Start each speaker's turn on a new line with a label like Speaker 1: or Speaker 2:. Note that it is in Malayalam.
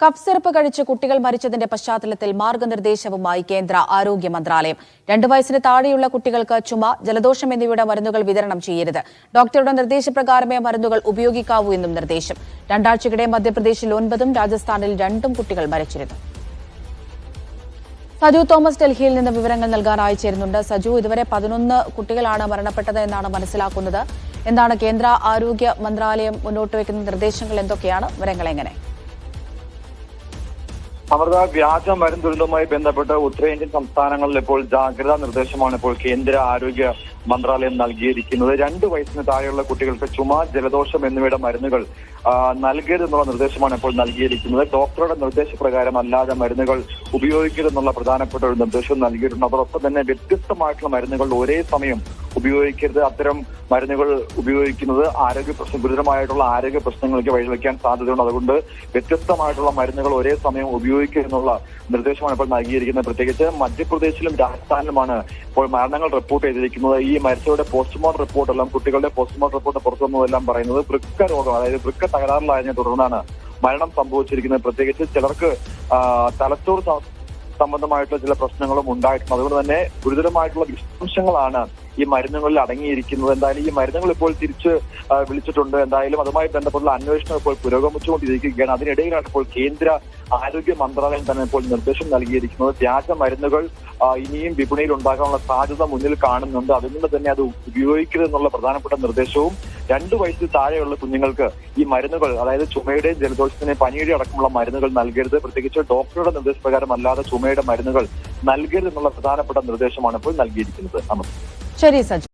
Speaker 1: കഫ് സിറപ്പ് കഴിച്ച് കുട്ടികൾ മരിച്ചതിന്റെ പശ്ചാത്തലത്തിൽ മാർഗനിർദ്ദേശവുമായി കേന്ദ്ര ആരോഗ്യ മന്ത്രാലയം. രണ്ടു വയസ്സിന് താഴെയുള്ള കുട്ടികൾക്ക് ചുമ ജലദോഷം എന്നിവയുടെ മരുന്നുകൾ വിതരണം ചെയ്യരുത്. ഡോക്ടറുടെ നിർദ്ദേശപ്രകാരമേ മരുന്നുകൾ ഉപയോഗിക്കാവൂ എന്നും നിർദ്ദേശം. രണ്ടാഴ്ചക്കിടെ മധ്യപ്രദേശിൽ ഒൻപതും രാജസ്ഥാനിൽ രണ്ടും കുട്ടികൾ മരിച്ചിരുന്നു. സജു തോമസ് ഡൽഹിയിൽ നിന്ന് വിവരങ്ങൾ നൽകാൻ അയച്ചിരുന്നുണ്ട് സജു ഇതുവരെ പതിനൊന്ന് കുട്ടികളാണ് മരണപ്പെട്ടത് എന്നാണ് മനസ്സിലാക്കുന്നത്. എന്താണ് കേന്ദ്ര ആരോഗ്യ മന്ത്രാലയം മുന്നോട്ട് വയ്ക്കുന്ന നിർദ്ദേശങ്ങൾ എന്തൊക്കെയാണ്? വിവരങ്ങൾ എങ്ങനെ?
Speaker 2: അമൃത വ്യാജ മരുന്ന് ദുരന്തവുമായി ബന്ധപ്പെട്ട് ഉത്തരേന്ത്യൻ സംസ്ഥാനങ്ങളിൽ ഇപ്പോൾ ജാഗ്രതാ നിർദ്ദേശമാണ് ഇപ്പോൾ കേന്ദ്ര ആരോഗ്യ മന്ത്രാലയം നൽകിയിരിക്കുന്നത്. രണ്ട് വയസ്സിന് താഴെയുള്ള കുട്ടികൾക്ക് ചുമ ജലദോഷം എന്നിവയുടെ മരുന്നുകൾ നൽകരുതെന്നുള്ള നിർദ്ദേശമാണ് ഇപ്പോൾ നൽകിയിരിക്കുന്നത്. ഡോക്ടറുടെ നിർദ്ദേശപ്രകാരം അല്ലാതെ മരുന്നുകൾ ഉപയോഗിക്കരുതെന്നുള്ള പ്രധാനപ്പെട്ട ഒരു നിർദ്ദേശം നൽകിയിട്ടുണ്ട്. അതോടൊപ്പം തന്നെ വ്യത്യസ്തമായിട്ടുള്ള മരുന്നുകൾ ഒരേ സമയം ഉപയോഗിക്കരുത്. അത്തരം മരുന്നുകൾ ഉപയോഗിക്കുന്നത് ആരോഗ്യ പ്രശ്നം ഗുരുതരമായിട്ടുള്ള ആരോഗ്യ പ്രശ്നങ്ങൾക്ക് വഴിവെക്കാൻ സാധ്യതയുണ്ട്. അതുകൊണ്ട് വ്യത്യസ്തമായിട്ടുള്ള മരുന്നുകൾ ഒരേ സമയം ഉപയോഗിക്കുക എന്നുള്ള നിർദ്ദേശമാണ് ഇപ്പോൾ നൽകിയിരിക്കുന്നത്. പ്രത്യേകിച്ച് മധ്യപ്രദേശിലും രാജസ്ഥാനിലുമാണ് ഇപ്പോൾ മരണങ്ങൾ റിപ്പോർട്ട് ചെയ്തിരിക്കുന്നത്. ഈ മരിച്ചവരുടെ പോസ്റ്റ്മോർട്ടം റിപ്പോർട്ടെല്ലാം കുട്ടികളുടെ പോസ്റ്റ്മോർട്ടം റിപ്പോർട്ട് പുറത്തു വന്നതെല്ലാം പറയുന്നത് വൃക്ക രോഗം അതായത് വൃക്ക തകരാറിലായതിനെ തുടർന്നാണ് മരണം സംഭവിച്ചിരിക്കുന്നത്. പ്രത്യേകിച്ച് ചിലർക്ക് തലച്ചോറ് സംബന്ധമായിട്ടുള്ള ചില പ്രശ്നങ്ങളും ഉണ്ടായിട്ടുണ്ട്. അതുകൊണ്ട് തന്നെ ഗുരുതരമായിട്ടുള്ള വിശദാംശങ്ങളാണ് ഈ മരുന്നുകളിൽ അടങ്ങിയിരിക്കുന്നത്. എന്തായാലും ഈ മരുന്നുകൾ ഇപ്പോൾ തിരിച്ച് വിളിച്ചിട്ടുണ്ട്. എന്തായാലും അതുമായി ബന്ധപ്പെട്ടുള്ള അന്വേഷണം ഇപ്പോൾ പുരോഗമിച്ചുകൊണ്ടിരിക്കുകയാണ്. അതിനിടയിലാണ് ഇപ്പോൾ കേന്ദ്ര ആരോഗ്യ മന്ത്രാലയം തന്നെ ഇപ്പോൾ നിർദ്ദേശം നൽകിയിരിക്കുന്നത്. വ്യാജ മരുന്നുകൾ ഇനിയും വിപണിയിൽ ഉണ്ടാകാനുള്ള സാധ്യത മുന്നിൽ കാണുന്നുണ്ട്. അതുകൊണ്ട് തന്നെ അത് ഉപയോഗിക്കരുതെന്നുള്ള പ്രധാനപ്പെട്ട നിർദ്ദേശവും രണ്ടു വയസ്സിൽ താഴെയുള്ള കുഞ്ഞുങ്ങൾക്ക് ഈ മരുന്നുകൾ അതായത് ചുമയുടെയും ജലദോഷത്തിന്റെയും പനിയുടെയും അടക്കമുള്ള മരുന്നുകൾ നൽകരുത്. പ്രത്യേകിച്ച് ഡോക്ടറുടെ നിർദ്ദേശപ്രകാരം അല്ലാതെ ചുമയുടെ മരുന്നുകൾ നൽകരുത് എന്നുള്ള പ്രധാനപ്പെട്ട നിർദ്ദേശമാണ് ഇപ്പോൾ നൽകിയിരിക്കുന്നത്. അമൃത
Speaker 1: ശരി സജു